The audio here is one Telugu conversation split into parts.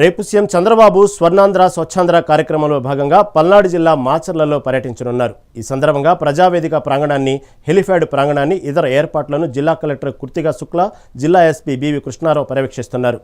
రేపు సీఎం చంద్రబాబు స్వర్ణాంధ్ర స్వచ్ఛాంధ్ర కార్యక్రమంలో భాగంగా పల్నాడు జిల్లా మాచర్లలో పర్యటించనున్నారు. ఈ సందర్భంగా ప్రజావేదిక ప్రాంగణాన్ని హెలిఫ్యాడ్ ప్రాంగణాన్ని ఇతర ఏర్పాట్లను జిల్లా కలెక్టర్ కుర్తిగా శుక్లా జిల్లా ఎస్పీ బివి కృష్ణారావు పర్యవేక్షిస్తున్నారు.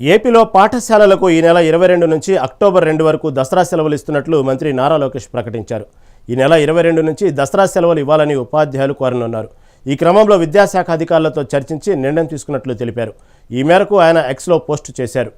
ఏపీలో పాఠశాలలకు ఈ నెల ఇరవై రెండు నుంచి అక్టోబర్ రెండు వరకు దసరా సెలవులు ఇస్తున్నట్లు మంత్రి నారా లోకేష్ ప్రకటించారు. ఈ నెల ఇరవై రెండు నుంచి దసరా సెలవులు ఇవ్వాలని ఉపాధ్యాయులు కోరనున్నారు. ఈ క్రమంలో విద్యాశాఖ అధికారులతో చర్చించి నిర్ణయం తీసుకున్నట్లు తెలిపారు. ఈ మేరకు ఆయన ఎక్స్లో పోస్టు చేశారు.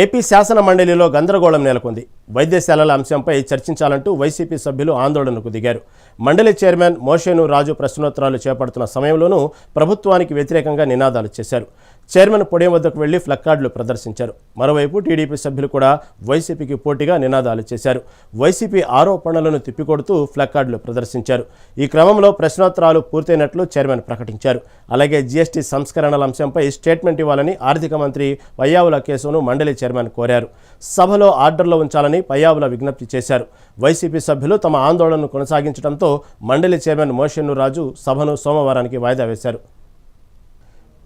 ఏపీ శాసన మండలిలో గందరగోళం నెలకొంది. వైద్యశాలల అంశంపై చర్చించాలంటూ వైసీపీ సభ్యులు ఆందోళనకు దిగారు. మండలి చైర్మన్ మోషేను రాజు ప్రశ్నోత్తరాలు చేపడుతున్న సమయంలోనూ ప్రభుత్వానికి వ్యతిరేకంగా నినాదాలు చేశారు. చైర్మన్ పొడియం వద్దకు వెళ్ళి ఫ్లక్కార్డులు ప్రదర్శించారు. మరోవైపు టీడీపీ సభ్యులు కూడా వైసీపీకి పోటీగా నినాదాలు చేశారు. వైసీపీ ఆరోపణలను తిప్పికొడుతూ ఫ్లక్కార్డులు ప్రదర్శించారు. ఈ క్రమంలో ప్రశ్నోత్తరాలు పూర్తయినట్లు చైర్మన్ ప్రకటించారు. అలాగే జీఎస్టీ సంస్కరణల అంశంపై స్టేట్మెంట్ ఇవ్వాలని ఆర్థిక మంత్రి పయ్యావుల కేసును మండలి చైర్మన్ కోరారు. సభలో ఆర్డర్లో ఉంచాలని పయ్యావుల విజ్ఞప్తి చేశారు. వైసీపీ సభ్యులు తమ ఆందోళనను కొనసాగించడంతో మండలి చైర్మన్ మోషన్ను రాజు సభను సోమవారానికి వాయిదా వేశారు.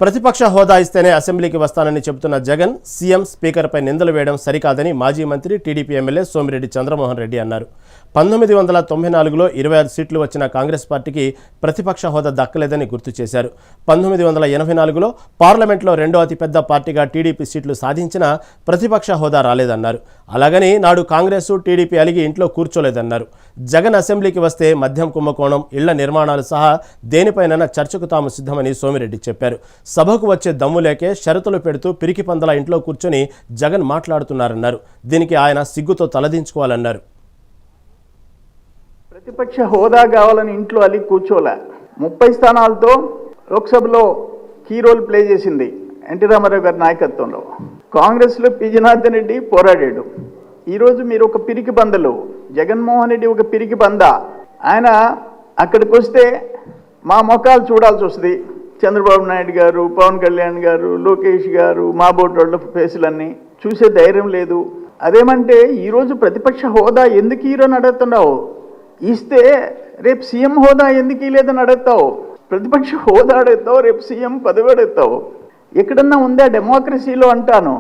ప్రతిపక్ష హోదా ఇస్తేనే అసెంబ్లీకి వస్తానని చెబుతున్న జగన్ సీఎం స్పీకర్పై నిందలు వేయడం సరికాదని మాజీ మంత్రి టీడీపీ ఎమ్మెల్యే సోమిరెడ్డి చంద్రమోహన్ రెడ్డి అన్నారు. పంతొమ్మిది వందల తొంభై నాలుగులో ఇరవై ఆరు సీట్లు వచ్చిన కాంగ్రెస్ పార్టీకి ప్రతిపక్ష హోదా దక్కలేదని గుర్తు చేశారు. పంతొమ్మిది వందల ఎనభై నాలుగులో పార్లమెంట్లో రెండో అతిపెద్ద పార్టీగా టీడీపీ సీట్లు సాధించినా ప్రతిపక్ష హోదా రాలేదన్నారు. అలాగని నాడు కాంగ్రెస్ టీడీపీ అలిగి ఇంట్లో కూర్చోలేదన్నారు. జగన్ అసెంబ్లీకి వస్తే మద్యం కుంభకోణం ఇళ్ళ నిర్మాణాలు సహా దేనిపైనైనా చర్చకు తాము సిద్ధమని సోమిరెడ్డి చెప్పారు. సభకు వచ్చే దమ్ము లేకే షరతులు పెడుతూ పిరికి పందల ఇంట్లో కూర్చొని జగన్ మాట్లాడుతున్నారన్నారు. దీనికి ఆయన సిగ్గుతో తలదించుకోవాలన్నారు. ప్రతిపక్ష హోదా కావాలని ఇంట్లో అల్లి కూర్చోలే. ముప్పై స్థానాలతో లోక్సభలో కీ రోల్ ప్లే చేసింది ఎన్టీ రామారావు గారి నాయకత్వంలో. కాంగ్రెస్లో పి. జనార్దన్ రెడ్డి పోరాడాడు. ఈరోజు మీరు ఒక పిరికి పందలు. జగన్మోహన్ రెడ్డి ఒక పిరికి పంద. ఆయన అక్కడికి వస్తే మా మొఖాలు చూడాల్సి వస్తుంది. చంద్రబాబు నాయుడు గారు పవన్ కళ్యాణ్ గారు లోకేష్ గారు మా బోటోళ్ళ ఫేసులన్నీ. చూసే ధైర్యం లేదు. అదేమంటే ఈరోజు ప్రతిపక్ష హోదా ఎందుకు హీరోని అడుగుతున్నావు ఇస్తే రేపు సీఎం హోదా ఎందుకు లేదని అడుగుతావు? ప్రతిపక్ష హోదా అడుగుతావు రేపు సీఎం పదవి అడుగుతావు. ఎక్కడన్నా ఉందా డెమోక్రసీలో అంటాను.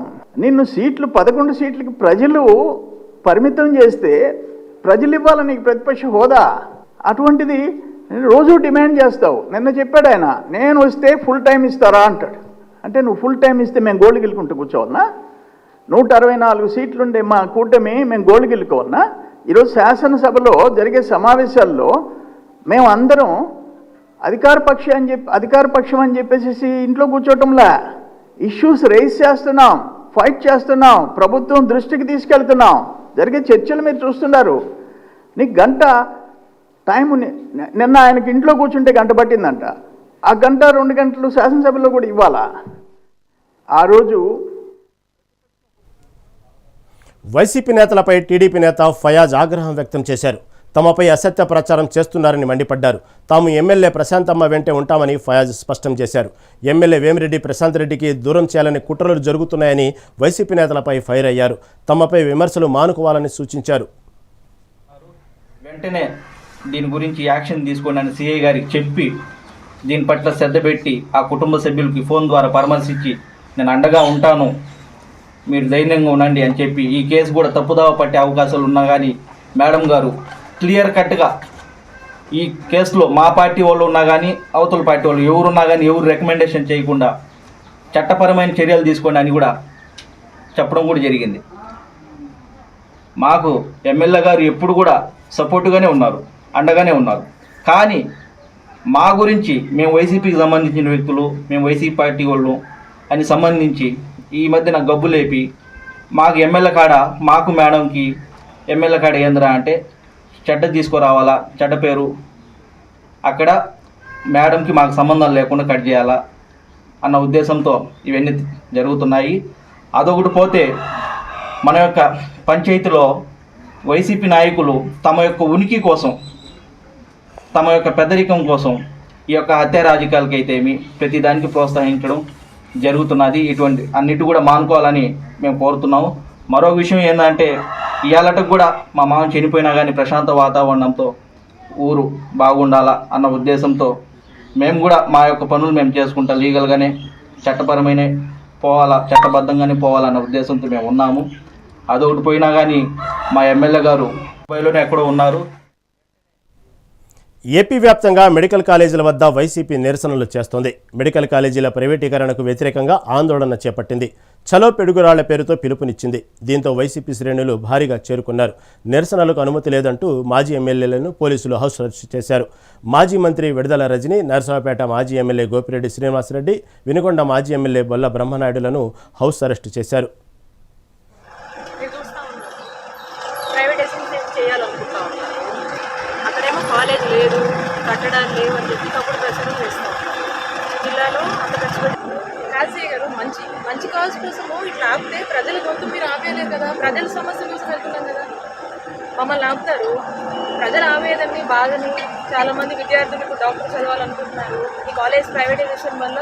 నిన్ను సీట్లు పదకొండు సీట్లకి ప్రజలు పరిమితం చేస్తే ప్రజలు ఇవ్వాలి నీకు ప్రతిపక్ష హోదా? అటువంటిది రోజు డిమాండ్ చేస్తావు. నిన్న చెప్పాడు ఆయన నేను వస్తే ఫుల్ టైం ఇస్తారా అంటాడు. అంటే నువ్వు ఫుల్ టైం ఇస్తే మేము గోల్డ్ గెలుకుంటూ కూర్చోవాలనా? నూట అరవై నాలుగు సీట్లుండే మా కూటమి మేము గోల్డ్ గెలుకోవాలనా? ఈరోజు శాసనసభలో జరిగే సమావేశాల్లో మేము అందరం అధికార పక్షి అని చెప్పి అధికార పక్షం అని చెప్పేసి ఇంట్లో కూర్చోవటంలా. ఇష్యూస్ రేస్ చేస్తున్నాం ఫైట్ చేస్తున్నాం ప్రభుత్వం దృష్టికి తీసుకెళ్తున్నాం. జరిగే చర్చలు మీరు చూస్తున్నారు. నీకు గంట టైం నిన్న ఆయనకి ఇంట్లో కూర్చుంటే గంట పట్టిందంట. ఆ గంట రెండు గంటలు శాసనసభలో కూడా ఇవ్వాలా? ఆ రోజు వైసీపీ నేతలపై టీడీపీ నేత ఫయాజ్ ఆగ్రహం వ్యక్తం చేశారు. తమపై అసత్య ప్రచారం చేస్తున్నారని మండిపడ్డారు. తాము ఎమ్మెల్యే ప్రశాంతమ్మ వెంటే ఉంటామని ఫయాజ్ స్పష్టం చేశారు. ఎమ్మెల్యే వేమిరెడ్డి ప్రశాంత్ రెడ్డికి దూరం చేయాలని కుట్రలు జరుగుతున్నాయని వైసీపీ నేతలపై ఫైర్ అయ్యారు. తమపై విమర్శలు మానుకోవాలని సూచించారు. వెంటనే దీని గురించి యాక్షన్ తీసుకోండి సిఐ గారికి చెప్పి దీని పట్ల శ్రద్ధ పెట్టి ఆ కుటుంబ సభ్యులకి ఫోన్ ద్వారా పరామర్శించి నేను అండగా ఉంటాను మీరు ధైర్యంగా ఉండండి అని చెప్పి ఈ కేసు కూడా తప్పుదావ పట్టే అవకాశాలు ఉన్నా కానీ మేడం గారు క్లియర్ కట్గా ఈ కేసులో మా పార్టీ వాళ్ళు ఉన్నా కానీ అవతల పార్టీ వాళ్ళు ఎవరున్నా కానీ ఎవరు రికమెండేషన్ చేయకుండా చట్టపరమైన చర్యలు తీసుకోండి అని కూడా చెప్పడం కూడా జరిగింది. మాకు ఎమ్మెల్యే గారు ఎప్పుడు కూడా సపోర్టుగానే ఉన్నారు అండగానే ఉన్నారు. కానీ మా గురించి మేము వైసీపీకి సంబంధించిన వ్యక్తులు మేము వైసీపీ పార్టీ వాళ్ళు అని సంబంధించి ఈ మధ్యన గబ్బు లేపి మాకు ఎమ్మెల్యే కాడ మాకు మేడంకి ఎమ్మెల్యే కాడ ఏందిరా అంటే చెడ్డ తీసుకురావాలా చెడ్డ పేరు. అక్కడ మేడంకి మాకు సంబంధం లేకుండా కట్ చేయాలా అన్న ఉద్దేశంతో ఇవన్నీ జరుగుతున్నాయి. అదొకటి పోతే మన యొక్క పంచాయతీలో వైసీపీ నాయకులు తమ యొక్క ఉనికి కోసం తమ యొక్క పెద్దరికం కోసం ఈ యొక్క హత్య రాజకీయాలకైతేమి ప్రతిదానికి ప్రోత్సహించడం జరుగుతున్నది. ఇటువంటి అన్నిటి కూడా మానుకోవాలని మేము కోరుతున్నాము. మరో విషయం ఏంటంటే ఇవాళకు కూడా మా మామ చనిపోయినా కానీ ప్రశాంత వాతావరణంతో ఊరు బాగుండాలా అన్న ఉద్దేశంతో మేము కూడా మా యొక్క పనులు మేము చేసుకుంటాం. లీగల్గానే చట్టపరమైన పోవాలా చట్టబద్ధంగానే పోవాలన్న ఉద్దేశంతో మేము ఉన్నాము. అదొకటి పోయినా కానీ మా ఎమ్మెల్యే గారు ముంబైలోనే ఎక్కడో ఉన్నారు. ఏపీ వ్యాప్తంగా మెడికల్ కాలేజీల వద్ద వైసీపీ నిరసనలు చేస్తోంది. మెడికల్ కాలేజీల ప్రైవేటీకరణకు వ్యతిరేకంగా ఆందోళన చేపట్టింది. చలో పెడుగురాళ్ళ పేరుతో పిలుపునిచ్చింది. దీంతో వైసీపీ శ్రేణులు భారీగా చేరుకున్నారు. నిరసనలకు అనుమతి లేదంటూ మాజీ ఎమ్మెల్యేలను పోలీసులు హౌస్ అరెస్ట్ చేశారు. మాజీ మంత్రి విడుదల రజని నరసరావుపేట మాజీ ఎమ్మెల్యే గోపిరెడ్డి శ్రీనివాసరెడ్డి వినుకొండ మాజీ ఎమ్మెల్యే బొల్ల బ్రహ్మనాయుడులను హౌస్ అరెస్ట్ చేశారు మీరు చూస్తూ ఉన్నారు ప్రైవేటైజేషన్ చేయాలనుకుంటా ఉన్నారు అక్కడేమో కాలేజ్ లేదు కట్టడాలు లేవు అని చెప్పి తప్పుడు ప్రచారం చేస్తాం. జిల్లాలో అంత కష్టపడి రాజశేఖర్ గారు మంచి మంచి కాజ్ కోసము ఇట్లా ఆపితే ప్రజల గొంతు మీరు ఆపేయలేరు కదా ప్రజల సమస్య చూసి వెళ్తున్నాం కదా. మమ్మల్ని ఆపుతారు. ప్రజల ఆవేదనని బాధని చాలామంది విద్యార్థులు ఇప్పుడు డాక్టర్ చదవాలనుకుంటున్నారు. ఈ కాలేజ్ ప్రైవేటైజేషన్ వల్ల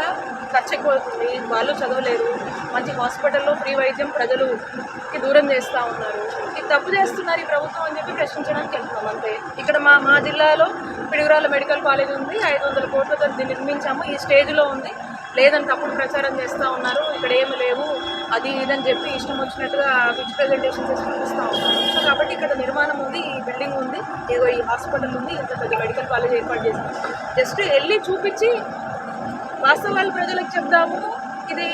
ఖర్చు ఎక్కువ అవుతుంది. వాళ్ళు చదవలేరు. మంచి హాస్పిటల్లో ఫ్రీ వైద్యం ప్రజలుకి దూరం చేస్తూ ఉన్నారు. ఇది తప్పు చేస్తున్నారు ఈ ప్రభుత్వం అని చెప్పి ప్రశ్నించడానికి వెళ్తున్నాం అంతే. ఇక్కడ మా మా జిల్లాలో పిడుగురాల మెడికల్ కాలేజ్ ఉంది. ఐదు వందల కోట్లతో దీన్ని నిర్మించాము. ఈ స్టేజ్లో ఉంది. లేదని తప్పుడు ప్రచారం చేస్తూ ఉన్నారు. ఇక్కడ ఏమి లేవు. అది ఇదని చెప్పి ఇష్టం వచ్చినట్టుగా పిచ్ ప్రజెంటేషన్ చేసి చూపిస్తూ ఉన్నారు. సో కాబట్టి ఇక్కడ నిర్మాణం ఉంది ఈ బిల్డింగ్ ఉంది ఏదో ఈ హాస్పిటల్ ఉంది ఇంత పెద్ద మెడికల్ కాలేజ్ ఏర్పాటు చేసాం జస్ట్ వెళ్ళి చూపించి వాస్తవాలు ప్రజలకు చెప్దాము. ఇది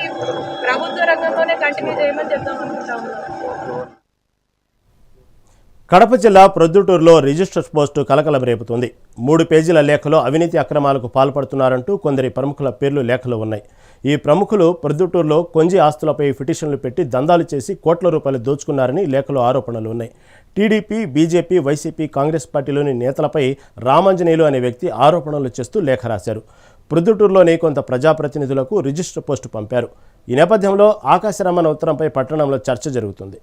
ప్రభుత్వ రంగంలోనే కంటిన్యూ చేయమని చెప్దాం అనుకుంటా ఉన్నాం కడప జిల్లా ప్రొద్దుటూరులో రిజిస్టర్ పోస్టు కలకలం రేపుతుంది. మూడు పేజీల లేఖలో అవినీతి అక్రమాలకు పాల్పడుతున్నారంటూ కొందరి ప్రముఖుల పేర్లు లేఖలో ఉన్నాయి. ఈ ప్రముఖులు ప్రొద్దుటూరులో కొంజి ఆస్తులపై పిటిషన్లు పెట్టి దందాలు చేసి కోట్ల రూపాయలు దోచుకున్నారని లేఖలో ఆరోపణలు ఉన్నాయి. టీడీపీ బీజేపీ వైసీపీ కాంగ్రెస్ పార్టీలోని నేతలపై రామాంజనేయులు అనే వ్యక్తి ఆరోపణలు చేస్తూ లేఖ రాశారు. ప్రొద్దుటూరులోని కొంత ప్రజాప్రతినిధులకు రిజిస్టర్ పోస్టు పంపారు. ఈ నేపథ్యంలో ఆకాశరమణ ఉత్తరంపై పట్టణంలో చర్చ జరుగుతుంది.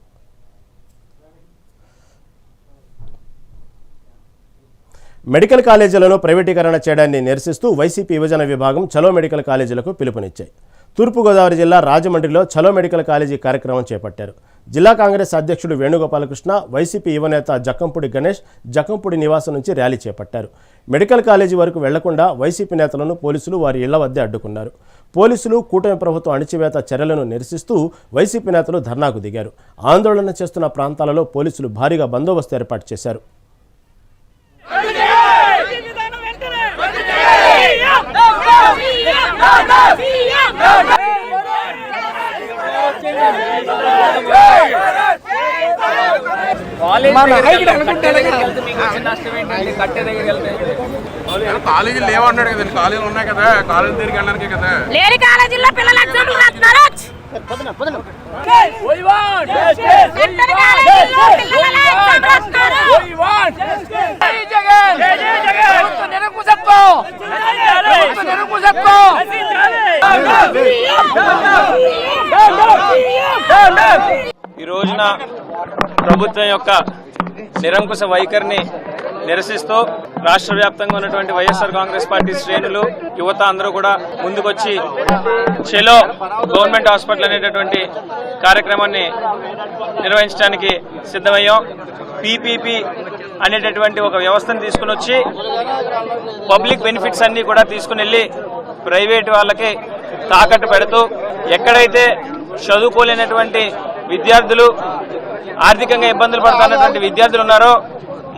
మెడికల్ కాలేజీలను ప్రైవేటీకరణ చేయడాన్ని నిరసిస్తూ వైసీపీ యువజన విభాగం చలో మెడికల్ కాలేజీలకు పిలుపునిచ్చాయి. తూర్పుగోదావరి జిల్లా రాజమండ్రిలో చలో మెడికల్ కాలేజీ కార్యక్రమం చేపట్టారు. జిల్లా కాంగ్రెస్ అధ్యక్షుడు వేణుగోపాలకృష్ణ వైసీపీ యువనేత జక్కంపూడి గణేష్ జక్కంపూడి నివాసం నుంచి ర్యాలీ చేపట్టారు. మెడికల్ కాలేజీ వరకు వెళ్ళకుండా వైసీపీ నేతలను పోలీసులు వారి ఇళ్ళ వద్దే అడ్డుకున్నారు. పోలీసులు కూటమి ప్రభుత్వం అణిచివేత చర్యలను నిరసిస్తూ వైసీపీ నేతలు ధర్నాకు దిగారు. ఆందోళన చేస్తున్న ప్రాంతాలలో పోలీసులు భారీగా బందోబస్తు ఏర్పాటు చేశారు. కాలేజీలు లేవన్నాడు కదండి కాలేజీలు ఉన్నాయి కదా కాలేజీ దగ్గరికి వెళ్ళడానికి కదా. లేని కాలేజీల్లో పిల్లలు ఎగ్జామ్లు ఈ రోజున ప్రభుత్వం యొక్క నిరంకుశ వైఖరిని నిరసిస్తూ రాష్ట్ర వ్యాప్తంగా ఉన్నటువంటి వైఎస్ఆర్ కాంగ్రెస్ పార్టీ శ్రేణులు యువత అందరూ కూడా ముందుకొచ్చి చెలో గవర్నమెంట్ హాస్పిటల్ అనేటటువంటి కార్యక్రమాన్ని నిర్వహించడానికి సిద్ధమయ్యాం. పీపీపీ అనేటటువంటి ఒక వ్యవస్థను తీసుకుని వచ్చి పబ్లిక్ బెనిఫిట్స్ అన్నీ కూడా తీసుకుని వెళ్ళి ప్రైవేట్ వాళ్ళకి తాకట్టు పెడుతూ ఎక్కడైతే చదువుకోలేనటువంటి విద్యార్థులు ఆర్థికంగా ఇబ్బందులు పడుతున్నటువంటి విద్యార్థులు ఉన్నారో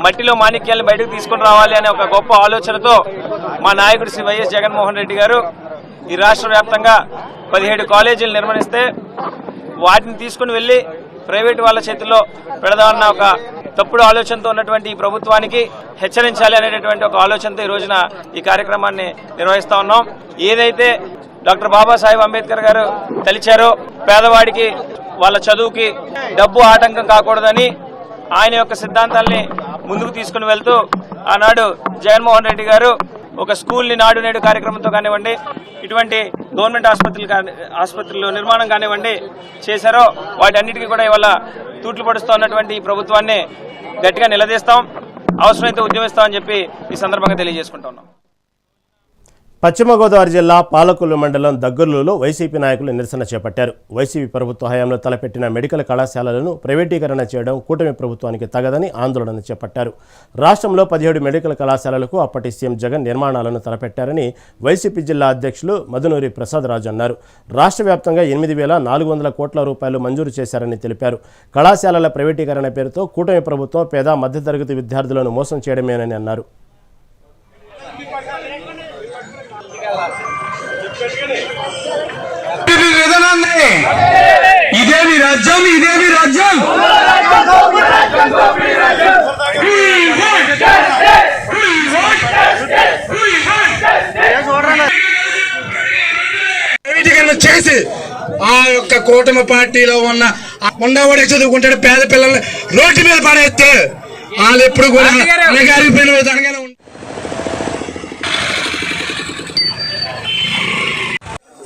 మట్టిలో మాణిక్యాలను బయటకు తీసుకుని రావాలి అనే ఒక గొప్ప ఆలోచనతో మా నాయకుడు శ్రీ వైఎస్ జగన్మోహన్ రెడ్డి గారు ఈ రాష్ట్ర వ్యాప్తంగా పదిహేడు కాలేజీలు నిర్వహిస్తే వాటిని తీసుకుని వెళ్ళి ప్రైవేట్ వాళ్ళ చేతుల్లో పెడదామన్న ఒక తప్పుడు ఆలోచనతో ఉన్నటువంటి ఈ ప్రభుత్వానికి హెచ్చరించాలి అనేటటువంటి ఒక ఆలోచనతో ఈ రోజున ఈ కార్యక్రమాన్ని నిర్వహిస్తూ ఉన్నాం. ఏదైతే డాక్టర్ బాబాసాహెబ్ అంబేద్కర్ గారు తలిచారో పేదవాడికి వాళ్ళ చదువుకి డబ్బు ఆటంకం కాకూడదని ఆయన యొక్క సిద్ధాంతాల్ని ముందుకు తీసుకుని వెళ్తూ ఆనాడు జగన్మోహన్ రెడ్డి గారు ఒక స్కూల్ని నాడు నేడు కార్యక్రమంతో కానివ్వండి ఇటువంటి గవర్నమెంట్ ఆసుపత్రులు కానీ ఆసుపత్రులు నిర్మాణం కానివ్వండి చేశారో వాటన్నిటికీ కూడా ఇవాళ తూట్లు పడుస్తూ ఉన్నటువంటి ఈ ప్రభుత్వాన్ని గట్టిగా నిలదీస్తాం అవసరమైతే ఉద్యమిస్తామని చెప్పి ఈ సందర్భంగా తెలియజేసుకుంటున్నాం పశ్చిమ గోదావరి జిల్లా పాలకొల్లు మండలం దగ్గర్లలో వైసీపీ నాయకులు నిరసన చేపట్టారు. వైసీపీ ప్రభుత్వ హయాంలో తలపెట్టిన మెడికల్ కళాశాలలను ప్రైవేటీకరణ చేయడం కూటమి ప్రభుత్వానికి తగదని ఆందోళన చేపట్టారు. రాష్ట్రంలో పదిహేడు మెడికల్ కళాశాలలకు అప్పటి సీఎం జగన్ నిర్మాణాలను తలపెట్టారని వైసీపీ జిల్లా అధ్యక్షులు మధునూరి ప్రసాద్ రాజు అన్నారు. రాష్ట్ర వ్యాప్తంగా ఎనిమిది వేల నాలుగు వందల కోట్ల రూపాయలు మంజూరు చేశారని తెలిపారు. కళాశాలల ప్రైవేటీకరణ పేరుతో కూటమి ప్రభుత్వం పేద మధ్యతరగతి విద్యార్థులను మోసం చేయడమేనని అన్నారు. విధానాన్ని ఇదేమి రాజ్యం ఇదేమి రాజ్యం చేసి ఆ యొక్క కూటమి పార్టీలో ఉన్న ఉండవాడి చదువుకుంటాడు పేద పిల్లల్ని రోడ్డు మీద పడేస్తే వాళ్ళు ఎప్పుడు కూడా అణగారిపోయిన విధంగానే ఉంటారు.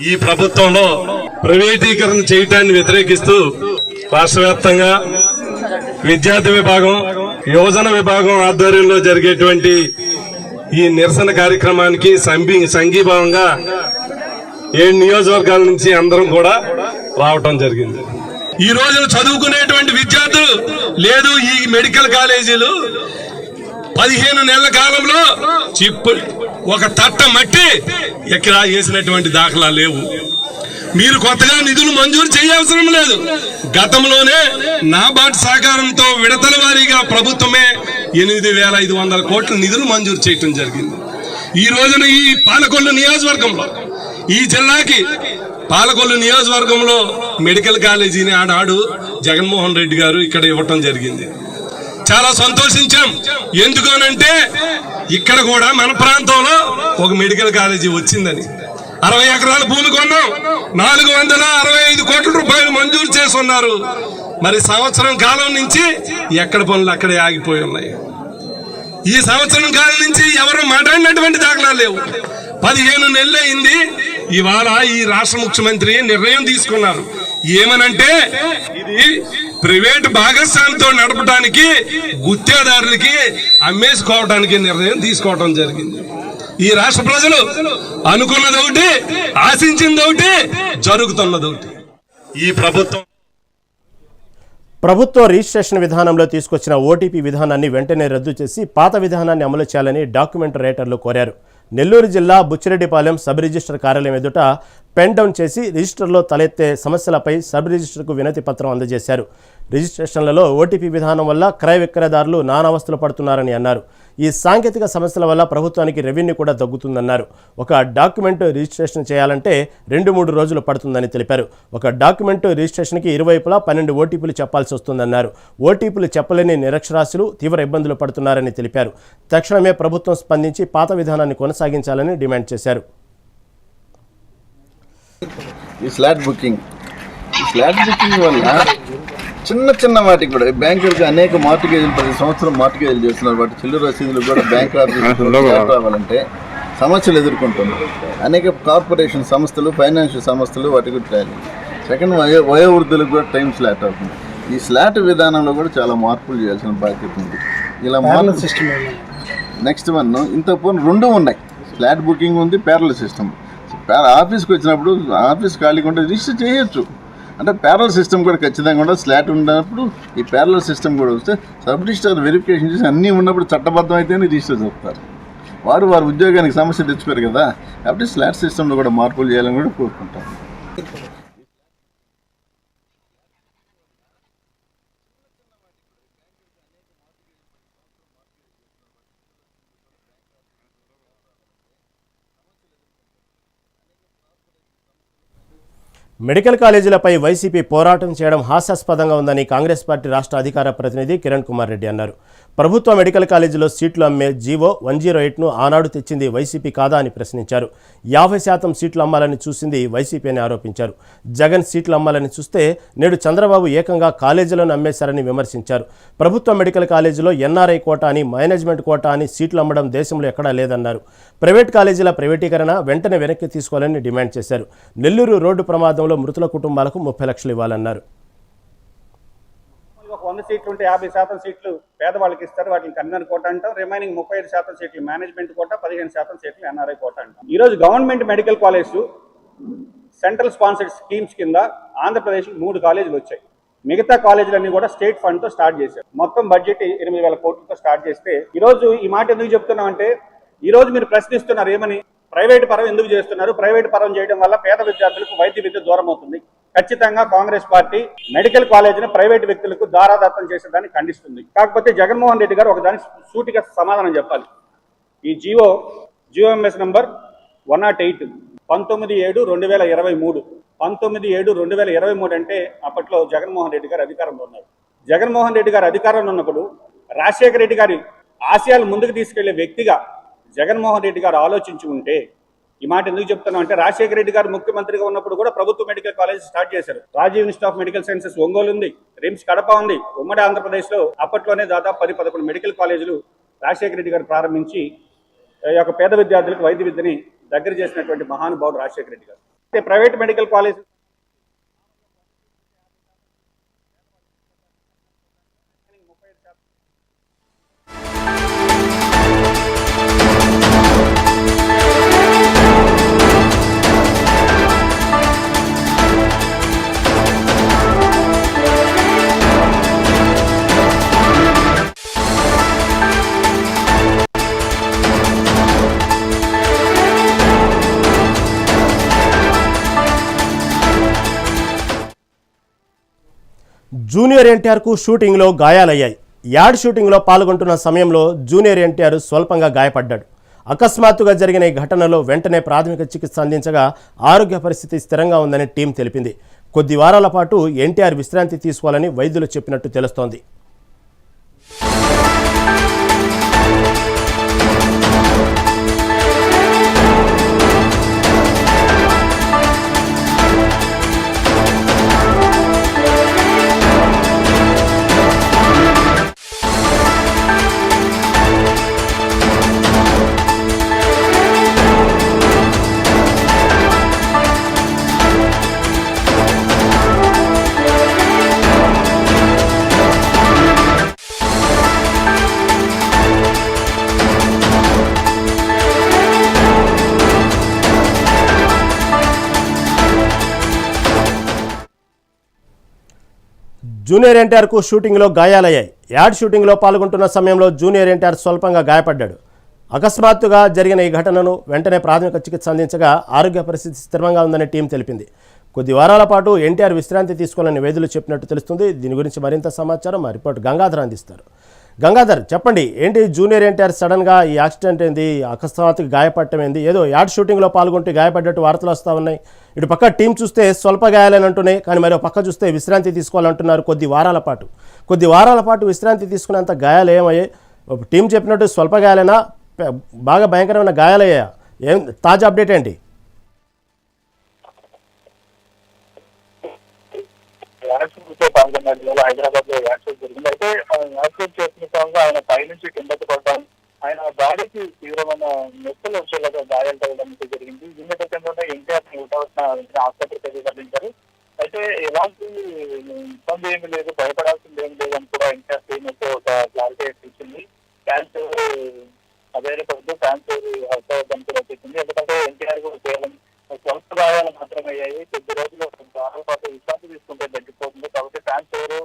ఈ ప్రభుత్వంలో ప్రైవేటీకరణ చేయటాన్ని వ్యతిరేకిస్తూ రాష్ట్ర వ్యాప్తంగా విద్యార్థి విభాగం యువజన విభాగం ఆధ్వర్యంలో జరిగేటువంటి ఈ నిరసన కార్యక్రమానికి సంభీ సంఘీభావంగా ఏడు నియోజకవర్గాల నుంచి అందరం కూడా రావటం జరిగింది. ఈ రోజు చదువుకునేటువంటి విద్యార్థులు లేదు ఈ మెడికల్ కాలేజీలు. పదిహేను నెలల కాలంలో చిప్పు ఒక తట్ట మట్టి ఎక్కడ వేసినటువంటి దాఖలా లేవు. మీరు కొత్తగా నిధులు మంజూరు చేయవసరం లేదు. గతంలోనే నాబార్డ్ సహకారంతో విడతల వారీగా ప్రభుత్వమే ఎనిమిది వేల ఐదు వందల కోట్ల నిధులు మంజూరు చేయటం జరిగింది. ఈ రోజున ఈ పాలకొల్లు నియోజకవర్గంలో ఈ జిల్లాకి పాలకొల్లు నియోజకవర్గంలో మెడికల్ కాలేజీని ఆనాడు జగన్మోహన్ రెడ్డి గారు ఇక్కడ ఇవ్వటం జరిగింది. చాలా సంతోషించాం. ఎందుకనంటే ఇక్కడ కూడా మన ప్రాంతంలో ఒక మెడికల్ కాలేజీ వచ్చిందని. అరవై ఎకరాల భూమి కొన్నాం. నాలుగు వందల అరవై ఐదు కోట్ల రూపాయలు మంజూరు చేసుకున్నారు మరి సంవత్సరం కాలం నుంచి ఎక్కడ పనులు అక్కడే ఆగిపోయి ఉన్నాయి. ఈ సంవత్సరం కాలం నుంచి ఎవరు మాట్లాడినటువంటి దాఖలాలు లేవు. పదిహేను నెలలు అయింది. ఇవాళ ఈ రాష్ట్ర ముఖ్యమంత్రి నిర్ణయం తీసుకున్నారు. ఏమనంటే ఇది ప్రైవేట్ భాగస్వామితో నడపడానికి గుత్తేదారులకి అమ్మేసుకోవడానికి నిర్ణయం తీసుకోవడం జరిగింది. ఈ రాష్ట్ర ప్రజలు అనుకున్నది ఒకటి ఆశించింది ఒకటి జరుగుతున్నది ఒకటి. ఈ ప్రభుత్వం ప్రభుత్వం రిజిస్ట్రేషన్ విధానంలో తీసుకొచ్చిన ఓటీపీ విధానాన్ని వెంటనే రద్దు చేసి పాత విధానాన్ని అమలు చేయాలని డాక్యుమెంట్ రైటర్లు కోరారు. నెల్లూరు జిల్లా బుచ్చిరెడ్డిపాలెం సబ్ రిజిస్టర్ కార్యాలయం ఎదుట పెన్ డౌన్ చేసి రిజిస్టర్లో తలెత్తే సమస్యలపై సబ్ రిజిస్టర్కు వినతి పత్రం అందజేశారు. రిజిస్ట్రేషన్లలో ఓటీపీ విధానం వల్ల క్రయ విక్రయదారులు నానావస్థలు పడుతున్నారని అన్నారు. ఈ సాంకేతిక సమస్యల వల్ల ప్రభుత్వానికి రెవెన్యూ కూడా తగ్గుతుందన్నారు. ఒక డాక్యుమెంట్ రిజిస్ట్రేషన్ చేయాలంటే రెండు మూడు రోజులు పడుతుందని తెలిపారు. ఒక డాక్యుమెంట్ రిజిస్ట్రేషన్కి ఇరువైపులా పన్నెండు ఓటీపీలు చెప్పాల్సి వస్తుందన్నారు. ఓటీపీలు చెప్పలేని నిరక్షరాస్యులు తీవ్ర ఇబ్బందులు పడుతున్నారని తెలిపారు. తక్షణమే ప్రభుత్వం స్పందించి పాత విధానాన్ని కొనసాగించాలని డిమాండ్ చేశారు. ఈ స్లాట్ బుకింగ్. స్లాట్ బుకింగ్ వల్ల చిన్న చిన్న వాటికి కూడా. బ్యాంకులకు అనేక మార్టిగేజీలు ప్రతి సంవత్సరం మార్టిగేజీలు చేస్తున్నారు. వాటి చిల్లర రసీదులు కూడా బ్యాంక్ ఆఫీస్ రావాలంటే సమస్యలు ఎదుర్కొంటున్నారు అనేక కార్పొరేషన్ సంస్థలు ఫైనాన్షియల్ సంస్థలు వాటికి ట్రాలి సెకండ్ వయో వయోవృద్ధులకు కూడా టైం స్లాట్ అవుతుంది. ఈ స్లాట్ విధానంలో కూడా చాలా మార్పులు చేయాల్సిన బాధ్యత ఉంది. ఇలా మార్పు సిస్టమ్ నెక్స్ట్ వన్ ఇంత పూర్వం రెండు ఉన్నాయి. ఫ్లాట్ బుకింగ్ ఉంది ప్యారల్ సిస్టమ్ ఆఫీస్కి వచ్చినప్పుడు ఆఫీస్ ఖాళీగా ఉంటే రిజిస్టర్ చేయొచ్చు. అంటే ప్యారల్ సిస్టమ్ కూడా ఖచ్చితంగా కూడా స్లాట్ ఉన్నప్పుడు ఈ ప్యారల్ సిస్టమ్ కూడా వస్తే సబ్ రిజిస్టర్ వెరిఫికేషన్ చేసి అన్నీ ఉన్నప్పుడు చట్టబద్ధం అయితేనే రిజిస్టర్ చెప్తారు. వారు వారి ఉద్యోగానికి సమస్య తెచ్చుకోరు కదా కాబట్టి స్లాట్ సిస్టంలో కూడా మార్పులు చేయాలని కూడా కోరుకుంటాం. మెడికల్ కాలేజీలపై వైసీపీ పోరాటం చేయడం హాస్యాస్పదంగా ఉందని కాంగ్రెస్ పార్టీ రాష్ట్ర అధికార ప్రతినిధి కిరణ్ కుమార్ రెడ్డి అన్నారు. ప్రభుత్వ మెడికల్ కాలేజీలో సీట్లు అమ్మే జీవో వన్ జీరో ఎయిట్ను ఆనాడు తెచ్చింది వైసీపీ కాదా అని ప్రశ్నించారు. యాభై శాతం సీట్లు అమ్మాలని చూసింది వైసీపీ అని ఆరోపించారు. జగన్ సీట్లు అమ్మాలని చూస్తే నేడు చంద్రబాబు ఏకంగా కాలేజీలను అమ్మేశారని విమర్శించారు. ప్రభుత్వ మెడికల్ కాలేజీలో ఎన్ఆర్ఐ కోటా అని మేనేజ్మెంట్ కోటా అని సీట్లు అమ్మడం దేశంలో ఎక్కడా లేదన్నారు. ప్రైవేట్ కాలేజీల ప్రైవేటీకరణ వెంటనే వెనక్కి తీసుకోవాలని డిమాండ్ చేశారు. నెల్లూరు రోడ్డు ప్రమాదంలో మృతుల కుటుంబాలకు ముప్పై లక్షలు ఇవ్వాలన్నారు. ఒక వంద సీట్లు ఉంటే యాభై శాతం సీట్లు పేదవాళ్ళకి ఇస్తారు. వాటిని కన్వీనర్ కోట అంటాం. రిమైనింగ్ ముప్పై ఐదు శాతం సీట్లు మేనేజ్మెంట్ కోట పదిహేను శాతం సీట్లు ఎన్ఆర్ఐ కోట అంటాం. ఈరోజు government medical college central sponsored schemes కింద ఆంధ్రప్రదేశ్ మూడు కాలేజీలు వచ్చాయి. మిగతా కాలేజీలన్నీ కూడా స్టేట్ ఫండ్తో స్టార్ట్ చేశారు. మొత్తం బడ్జెట్ ఎనిమిది వేల కోట్లతో స్టార్ట్ చేస్తే ఈరోజు ఈ మాట ఎందుకు చెప్తున్నామంటే ఈరోజు మీరు ప్రశ్నిస్తున్నారు ఏమని? ప్రైవేట్ పరం ఎందుకు చేస్తున్నారు? ప్రైవేట్ పరం చేయడం వల్ల పేద విద్యార్థులకు వైద్య విద్య దూరం అవుతుంది. ఖచ్చితంగా కాంగ్రెస్ పార్టీ మెడికల్ కాలేజీని ప్రైవేట్ వ్యక్తులకు దారాదత్తం చేసేదాన్ని ఖండిస్తుంది. కాకపోతే జగన్మోహన్ రెడ్డి గారు ఒకదానికి సూటిగా సమాధానం చెప్పాలి. ఈ జియో జియోఎంఎస్ నంబర్ వన్ నాట్ ఎయిట్ పంతొమ్మిది ఏడు రెండు వేల ఇరవై మూడు. పంతొమ్మిది ఏడు రెండు వేల ఇరవై మూడు అంటే అప్పట్లో జగన్మోహన్ రెడ్డి గారు అధికారంలో ఉన్నారు. జగన్మోహన్ రెడ్డి గారు అధికారంలో ఉన్నప్పుడు రాజశేఖర రెడ్డి గారి ఆశయాలు ముందుకు తీసుకెళ్ళే వ్యక్తిగా జగన్మోహన్ రెడ్డి గారు ఆలోచించి ఉంటే ఈ మాట ఎందుకు చెప్తున్నాం అంటే రాజశేఖర రెడ్డి గారు ముఖ్యమంత్రిగా ఉన్నప్పుడు కూడా ప్రభుత్వ మెడికల్ కాలేజ్ స్టార్ట్ చేశారు. Rajiv institute of medical sciences Ongole ఉంది రిమ్స్ కడప ఉంది ఉమ్మడి ఆంధ్రప్రదేశ్లో అప్పట్లోనే దాదాపు పది పదకొండు మెడికల్ కాలేజీలు రాజశేఖర రెడ్డి గారు ప్రారంభించి యొక్క పేద విద్యార్థులకు వైద్య విద్యని దగ్గర చేసినటువంటి మహానుభావుడు రాజశేఖర రెడ్డి గారు. అయితే ప్రైవేట్ మెడికల్ కాలేజ్ ఎన్టీఆర్కు షూటింగ్లో గాయాలయ్యాయి. యాడ్ షూటింగ్లో పాల్గొంటున్న సమయంలో జూనియర్ ఎన్టీఆర్ స్వల్పంగా గాయపడ్డాడు. అకస్మాత్తుగా జరిగిన ఈ ఘటనలో వెంటనే ప్రాథమిక చికిత్స అందించగా ఆరోగ్య పరిస్థితి స్థిరంగా ఉందని టీం తెలిపింది. కొద్ది వారాల పాటు ఎన్టీఆర్ విశ్రాంతి తీసుకోవాలని వైద్యులు చెప్పినట్టు తెలుస్తోంది. జూనియర్ ఎన్టీఆర్కు షూటింగ్లో గాయాలయ్యాయి. యాడ్ షూటింగ్లో పాల్గొంటున్న సమయంలో జూనియర్ ఎన్టీఆర్ స్వల్పంగా గాయపడ్డాడు. అకస్మాత్తుగా జరిగిన ఈ ఘటనను వెంటనే ప్రాథమిక చికిత్స అందించగా ఆరోగ్య పరిస్థితి స్థిరంగా ఉందని టీం తెలిపింది. కొద్ది వారాల పాటు ఎన్టీఆర్ విశ్రాంతి తీసుకోవాలని వైద్యులు చెప్పినట్టు తెలుస్తుంది. దీని గురించి మరింత సమాచారం మా రిపోర్ట్ గంగాధర్ అందిస్తారు. గంగాధర్ చెప్పండి ఏంటి జూనియర్ ఎన్టీఆర్ సడన్గా ఈ యాక్సిడెంట్ ఏంది? అకస్మాత్తుగా గాయపడటం ఏంది ఏదో యాడ్ షూటింగ్లో పాల్గొంటూ గాయపడ్డట్టు వార్తలు వస్తూ ఉన్నాయి. ఇటు పక్క టీం చూస్తే స్వల్ప గాయాలని అంటున్నాయి కానీ మరో పక్క చూస్తే విశ్రాంతి తీసుకోవాలంటున్నారు కొద్ది వారాల పాటు. కొద్ది వారాల పాటు విశ్రాంతి తీసుకునేంత గాయాలు ఏమయ్యాయి ఒక టీం చెప్పినట్టు స్వల్ప గాయాలైనా బాగా భయంకరమైన గాయాలయ్యా ఏం తాజా అప్డేట్ ఏంటి? యాక్సిడెంట్ పాల్గొన్నాడు ఇవాళ హైదరాబాద్లో యాక్సిడెంట్ జరిగింది. అయితే యాక్సిడెంట్ చేసిన క్రమంలో ఆయన పైనుంచి కిందకు పడటం ఆయన బాడీకి తీవ్రమైన నొప్పులు వచ్చేలాగా గాయాలు తగ్గడం జరిగింది. ఈ నేపథ్యంలోనే ఎన్టీఆర్ని ఉండవలసిన ఆసుపత్రికి తరలించారు అయితే ఎలాంటి ఇబ్బంది ఏమి లేదు భయపడాల్సింది ఏమి లేదు అని కూడా ఎన్టీఆర్ టీమ్ అయితే ఒక క్లారిటీ ఇచ్చింది. ఫ్యాన్స్ అధైర్యపడుతూ క్యాన్సర్ అవుతాయని కూడా వచ్చింది ఎందుకంటే ఎన్టీఆర్ కూడా కేవలం స్వల్ప గాయాలు మాత్రమే అయ్యాయి కొద్ది రోజులు వారాల పాటు విశ్రాంతి తీసుకుంటే తగ్గిపోతుంది. కాబట్టి ఫ్యాన్స్ ఎవరు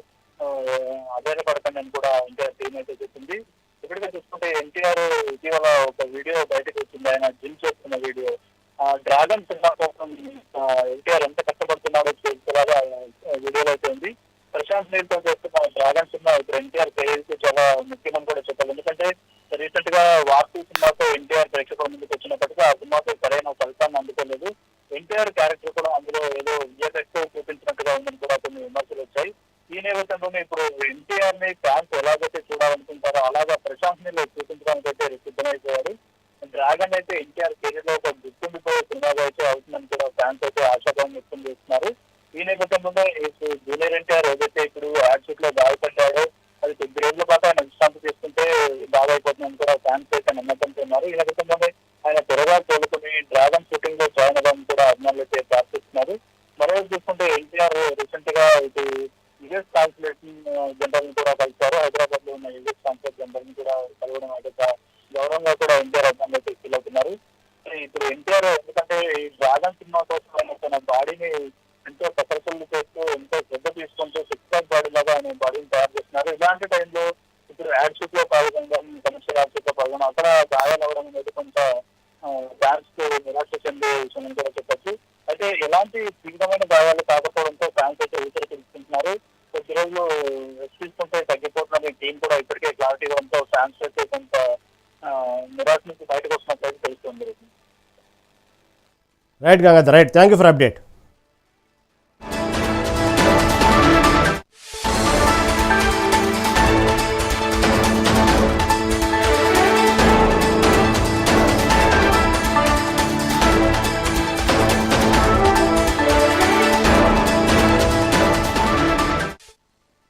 ఆధారపడకండి అని కూడా ఎన్టీఆర్ టీం అయితే చెప్పింది. ఇప్పటికే చూసుకుంటే ఎన్టీఆర్ ఇటీవల ఒక వీడియో బయటకు వచ్చింది ఆయన జిమ్ చేస్తున్న వీడియో ఆ డ్రాగన్ సినిమా కోసం ఎన్టీఆర్ ఎంత కష్టపడుతున్నాడో చూసేలాగా వీడియోలో అయితే ఉంది ప్రశాంత్ నీల్తో చేస్తున్న డ్రాగన్ సినిమా ఇప్పుడు ఎన్టీఆర్ కెరీర్కి చాలా ముఖ్యమని కూడా చెప్పాలి ఎందుకంటే రీసెంట్గా వార్తీ సినిమాతో ఎన్టీఆర్ ప్రేక్షకుల ముందుకు వచ్చినప్పటికీ ఆ సినిమాతో సరైన ఫలితాన్ని అందుకోలేదు ఎన్టీఆర్ క్యారెక్టర్ కూడా అందులో ఏదో విజయదశ ఎన్టీఆర్ కెరీర్లో ఒక గుర్తుండిపోయే సినిమాగా అయితే అవుతుందని కూడా ఫ్యాన్స్ అయితే వ్యక్తం చేస్తున్నారు. ఈ నేపథ్యంలో జూనియర్ ఎన్టీఆర్ ఏదైతే ఇప్పుడు యాక్సిడెంట్లో గాయపడ్డాడో అది కొద్ది రోజుల పాటు ఆయన విశ్రాంతి తీసుకుంటే బాగా అయిపోతుందని కూడా ఫ్యాన్స్ అయితే నమ్మకంతో ఉన్నారు ఈ నేపథ్యంలోనే ఆయన త్వరగా కోలుకుని డ్రాగన్ షూటింగ్లో జాయిన్ అవ్వడం కూడా అభిమానులు అయితే ప్రార్థిస్తున్నారు మరోవైపు చూసుకుంటే ఎన్టీఆర్ రీసెంట్గా ఇది యుఎస్ కాన్సులేషన్ జనరల్ని కూడా కలిశారు హైదరాబాద్లో ఉన్న యుఎస్ కాన్సులేట్ జనరల్ని కూడా కలవడం అదొక గౌరవంగా కూడా ఎన్టీఆర్ అభిమానులు అయితే ఫీల్ అవుతున్నారు ఇప్పుడు ఎన్టీఆర్ ఎందుకంటే ఈ డ్రాగన్ సినిమా కోసం ఆయన తన బాడీని ఎంతో కసరత్తులు చేస్తూ ఎంతో శ్రద్ధ తీసుకుంటూ సిక్స్ ప్యాక్ బాడీ లాగా ఆయన బాడీని తయారు చేస్తున్నారు ఇలాంటి టైంలో ఇప్పుడు యాడ్ షూట్లో పాల్గొనడం కమర్షియల్ యాడ్ షూట్లో పాల్గొనడం అక్కడ గాయాలు అవడం అనేది కొంత ఫ్యాన్స్కు నిరాశ చెందే విషయం కూడా చెప్పొచ్చు. అయితే ఎలాంటి తీవ్రమైన గాయాలు కాకపోవడంతో ఫ్యాన్స్ అయితే ఊపిరి పీల్చుకుంటున్నారు కొద్ది రోజులు రెస్ట్ తీసుకుంటే టీం కూడా ఇప్పటికే క్లారిటీ ఇవ్వడంతో ఫ్యాన్స్ అయితే కొంత నిరాశ నుంచి బయటకు వస్తున్నట్లయితే తెలుస్తుంది. Right Gangadhar right thank you for update